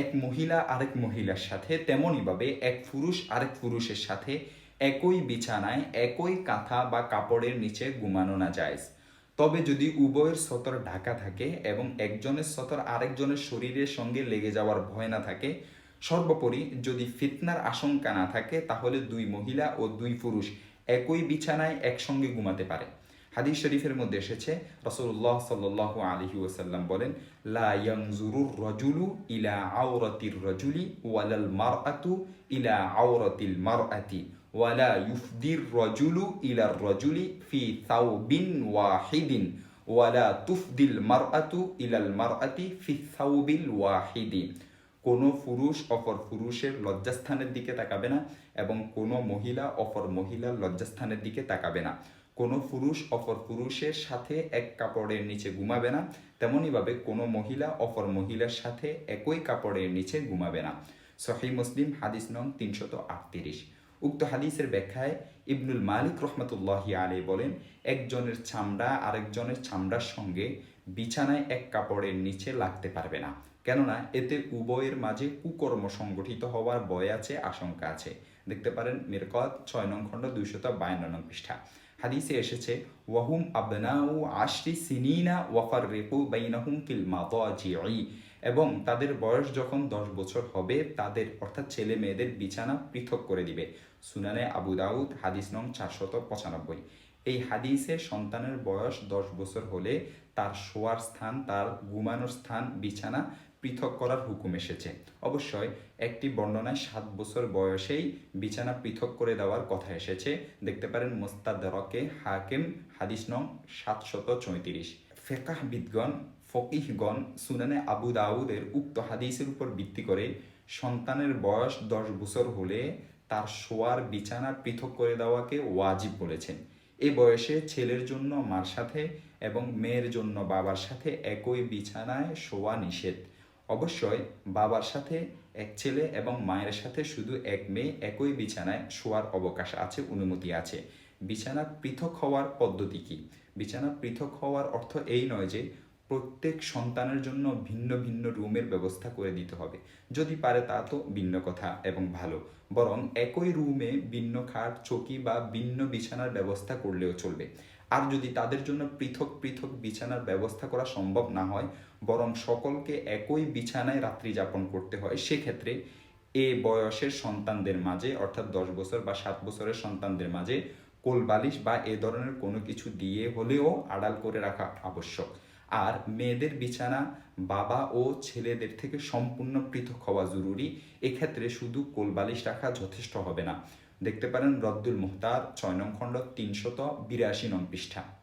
এক মহিলা আরেক মহিলার সাথে তেমনইভাবে এক পুরুষ আরেক পুরুষের সাথে একই বিছানায় একই কাঁথা বা কাপড়ের নিচে ঘুমানো না যায়। তবে যদি উভয়ের সতর ঢাকা থাকে এবং একজনের সতর আরেকজনের শরীরের সঙ্গে লেগে যাওয়ার ভয় না থাকে, সর্বোপরি যদি ফিতনার আশঙ্কা না থাকে, তাহলে দুই মহিলা ও দুই পুরুষ একই বিছানায় একসঙ্গে ঘুমাতে পারে। হাদিস শরীফের মধ্যে এসেছে রসুল্লাহ সাল্লাহ আলহি ওসাল্লাম বলেন, লা ইয়ানজুরুর রজুলু ইলা আওরাতির রজুলি, ওয়ালাল মারআতু ইলা আওরাতিল মারআতি, ওয়ালা ইউফদির রজুলু ইলার রজুলি ফি থাউবিন ওয়াহিদিন, ওয়ালা তুফদিল মারআতু ইলাল মারআতি ফি থাউবিল ওয়াহিদি কোনো পুরুষ অপর পুরুষের লজ্জাস্থানের দিকে তাকাবে না এবং কোনো মহিলা অপর মহিলার লজ্জাস্থানের দিকে তাকাবে না। কোনো পুরুষ অপর পুরুষের সাথে এক কাপড়ের নিচে ঘুমাবে না তেমনইভাবে কোনো মহিলা অপর মহিলার সাথে একই কাপড়ের নিচে ঘুমাবে না। সহি মুসলিম হাদিস নং তিনশত আটত্রিশ। উক্ত হাদিসের ব্যাখ্যায় ইবনুল মালিক রহমতুল্লাহি আলী বলেন, একজনের চামড়া আরেকজনের চামড়ার সঙ্গে বিছানায় এক কাপড়ের নিচে লাগতে পারবে না। কেননা এতে উভয়ের মাঝে কুকর্ম সংগঠিত হওয়ার ভয় আছে, আশঙ্কা আছে। দেখতে পারেন মিরকত ছয় নং খণ্ড দুইশত বায়ান্ন নং পৃষ্ঠা। হাদিসে এসেছে, ওয়াহুম আবনাউ আশরি সিনিনা ওয়াফার রেকু বাইনাহুম ফিল মাতাজিই এবং তাদের বয়স যখন দশ বছর হবে, তাদের অর্থাৎ ছেলে মেয়েদের বিছানা পৃথক করে দিবে। সুনানে আবু দাউদ, হাদিস নং চারশত পঁচানব্বই। এই হাদিসে সন্তানের বয়স দশ বছর হলে তার শোয়ার স্থান, তার ঘুমানোর স্থান, বিছানা পৃথক করার হুকুম এসেছে। অবশ্যই একটি বর্ণনায় সাত বছর বয়সেই বিছানা পৃথক করে দেওয়ার কথা এসেছে। দেখতে পারেন মোস্তাদরকে হাকিম, হাদিস নং সাতশত ফেকাহ বিদগণ ফকিহগণ সুনানে আবু দাউদের উক্ত হাদিসের উপর ভিত্তি করে সন্তানের বয়স দশ বছর হলে তার শোয়ার, বিছানা পৃথক করে দেওয়াকে ওয়াজিব বলেছেন। এই বয়সে ছেলের জন্য মার সাথে এবং মেয়ের জন্য বাবার সাথে একই বিছানায় শোয়া নিষেধ। অবশ্যই বাবার সাথে এক ছেলে এবং মায়ের সাথে শুধু এক মেয়ে একই বিছানায় শোয়ার অবকাশ আছে, অনুমতি আছে। বিছানা পৃথক হওয়ার পদ্ধতি কি? বিছানা পৃথক হওয়ার অর্থ এই নয় যে প্রত্যেক সন্তানের জন্য ভিন্ন ভিন্ন রুমের ব্যবস্থা করে দিতে হবে। যদি পারে তা তো ভিন্ন কথা এবং ভালো। বরং একই রুমে ভিন্ন খাট, চকি বা ভিন্ন বিছানার ব্যবস্থা করলেও চলবে। আর যদি তাদের জন্য পৃথক পৃথক বিছানার ব্যবস্থা করা সম্ভব না হয়, বরং সকলকে একই বিছানায় রাত্রি যাপন করতে হয়, সেক্ষেত্রে এ বয়সের সন্তানদের মাঝে, অর্থাৎ দশ বছর বা সাত বছরের সন্তানদের মাঝে কোলবালিশ বা এ ধরনের কোনো কিছু দিয়ে হলেও আড়াল করে রাখা আবশ্যক। আর মেয়েদের বিছানা, বাবা ও ছেলেদের থেকে সম্পূর্ণ পৃথক হওয়া জরুরি। এক্ষেত্রে শুধু কোলবালিশ রাখা যথেষ্ট হবে না। দেখতে পারেন রদ্দুল মুহতার, ছয় নং খণ্ড, তিনশত বিরাশি নং পৃষ্ঠা।